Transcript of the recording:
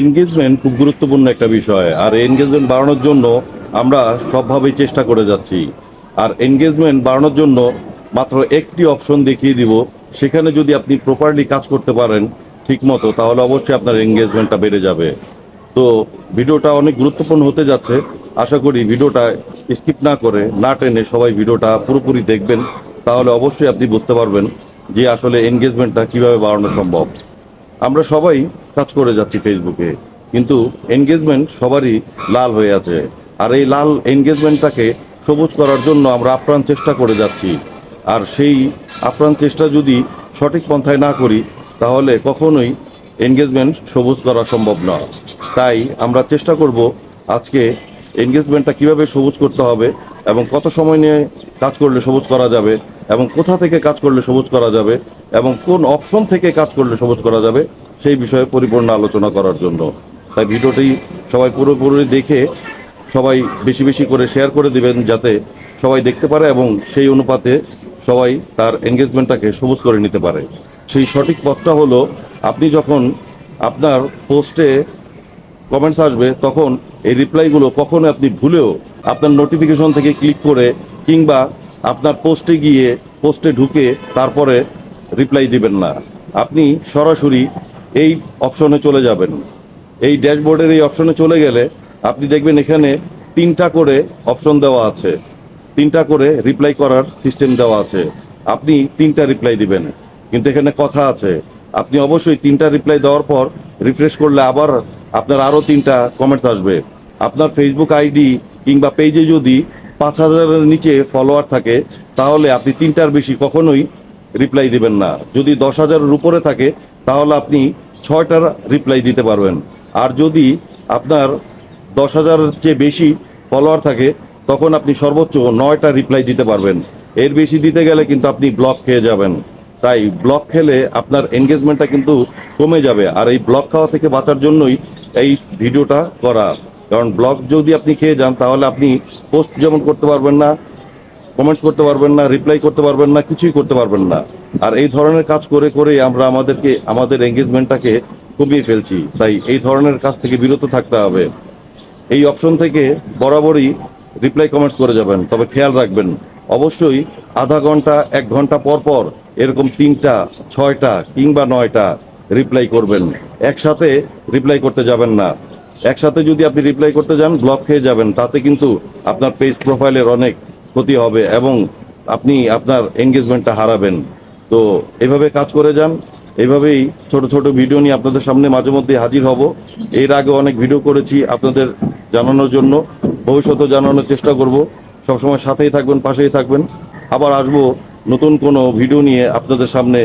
Engagement খুব গুরুত্বপূর্ণ একটা বিষয়। আর এনগেজমেন্ট বাড়ানোর জন্য আমরা সবভাবেই চেষ্টা করে যাচ্ছি। আর এনগেজমেন্ট বাড়ানোর জন্য মাত্র একটি অপশন দেখিয়ে দিব। সেখানে যদি আপনি প্রপারলি কাজ করতে পারেন ঠিক মতো তাহলে অবশ্যই আপনার এনগেজমেন্টটা বেড়ে যাবে। তো ভিডিওটা অনেক গুরুত্বপূর্ণ হতে যাচ্ছে। আশা করি ভিডিওটা স্কিপ না করে, না টেনে সবাই ভিডিওটা পুরোপুরি দেখবেন। তাহলে অবশ্যই আপনি বুঝতে পারবেন যে আসলে এনগেজমেন্টটা কীভাবে বাড়ানো সম্ভব। আমরা সবাই কাজ করে যাচ্ছি ফেসবুকে কিন্তু এনগেজমেন্ট সবারই লাল হয়ে আছে। আর এই লাল এনগেজমেন্টটাকে সবুজ করার জন্য আমরা আপ্রাণ চেষ্টা করে যাচ্ছি। আর সেই আপ্রাণ চেষ্টা যদি সঠিক পন্থায় না করি, তাহলে কখনোই এনগেজমেন্ট সবুজ করা সম্ভব নয় তাই আমরা চেষ্টা করব আজকে এনগেজমেন্টটা কীভাবে সবুজ করতে হবে এবং কত সময় নিয়ে কাজ করলে সবুজ করা যাবে এবং কোথা থেকে কাজ করলে সবুজ করা যাবে এবং কোন অপশন থেকে কাজ করলে সবুজ করা যাবে সেই বিষয়ে পরিপূর্ণ আলোচনা করার জন্য। তাই ভিডিওটি সবাই পুরোপুরি দেখে সবাই বেশি বেশি করে শেয়ার করে দিবেন যাতে সবাই দেখতে পারে এবং সেই অনুপাতে সবাই তার এঙ্গেজমেন্টটাকে সবুজ করে নিতে পারে। সেই সঠিক পথটা হলো আপনি যখন আপনার পোস্টে কমেন্টস আসবে, তখন এই রিপ্লাইগুলো কখনো আপনি ভুলেও আপনার নোটিফিকেশন থেকে ক্লিক করে কিংবা আপনার পোস্টে গিয়ে, পোস্টে ঢুকে তারপরে রিপ্লাই দিবেন না। আপনি সরাসরি এই অপশনে চলে যাবেন। এই ড্যাশবোর্ডের এই অপশনে চলে গেলে আপনি দেখবেন এখানে তিনটা করে অপশন দেওয়া আছে। তিনটা করে রিপ্লাই করার সিস্টেম দেওয়া আছে। আপনি তিনটা রিপ্লাই দিবেন। কিন্তু এখানে কথা আছে। আপনি অবশ্যই তিনটা রিপ্লাই দেওয়ার পর রিফ্রেশ করলে আবার আপনার আরও তিনটা কমেন্টস আসবে। আপনার ফেসবুক আইডি কিংবা পেজে যদি পাঁচ হাজারের নিচে ফলোয়ার থাকে, তাহলে আপনি তিনটার বেশি কখনোই রিপ্লাই দিবেন না। যদি দশ হাজারের উপরে থাকে তাহলে আপনি ছয়টার রিপ্লাই দিতে পারবেন। আর যদি আপনার দশ হাজারের চেয়ে বেশি ফলোয়ার থাকে, তখন আপনি সর্বোচ্চ নয়টা রিপ্লাই দিতে পারবেন। এর বেশি দিতে গেলে কিন্তু আপনি ব্লক খেয়ে যাবেন। তাই ব্লক খেলে আপনার এনগেজমেন্টটা কিন্তু কমে যাবে। আর এই ব্লক খাওয়া থেকে বাঁচার জন্যই এই ভিডিওটা করা। কারণ ব্লক যদি আপনি খেয়ে যান, তাহলে আপনি পোস্ট যেমন করতে পারবেন না কমেন্টস করতে পারবেন না রিপ্লাই করতে পারবেন না, কিছুই করতে পারবেন না। আর এই ধরনের কাজ করে করে আমরা আমাদেরকে, আমাদের এঙ্গেজমেন্টটাকে কমিয়ে ফেলছি। তাই এই ধরনের কাজ থেকে বিরত থাকতে হবে। এই অপশন থেকে বরাবরই রিপ্লাই কমেন্টস করে যাবেন, তবে খেয়াল রাখবেন, অবশ্যই আধা ঘণ্টা, এক ঘণ্টা পর পর এরকম তিনটা, ছয়টা কিংবা নয়টা রিপ্লাই করবেন। একসাথে রিপ্লাই করতে যাবেন না। একসাথে যদি আপনি রিপ্লাই করতে যান ব্লক খেয়ে যাবেন। তাতে কিন্তু আপনার পেজ প্রোফাইলের অনেক ক্ষতি হবে এবং আপনি আপনার এঙ্গেজমেন্টটা হারাবেন। তো এভাবে কাজ করে যান। এইভাবেই ছোট ছোট ভিডিও নিয়ে আপনাদের সামনে মাঝে মধ্যে হাজির হব। এর আগে অনেক ভিডিও করেছি আপনাদের জানানোর জন্য। ভবিষ্যতে জানানোর চেষ্টা করব। সবসময় সাথেই থাকবেন, পাশেই থাকবেন। আবার আসব নতুন কোনো ভিডিও নিয়ে আপনাদের সামনে।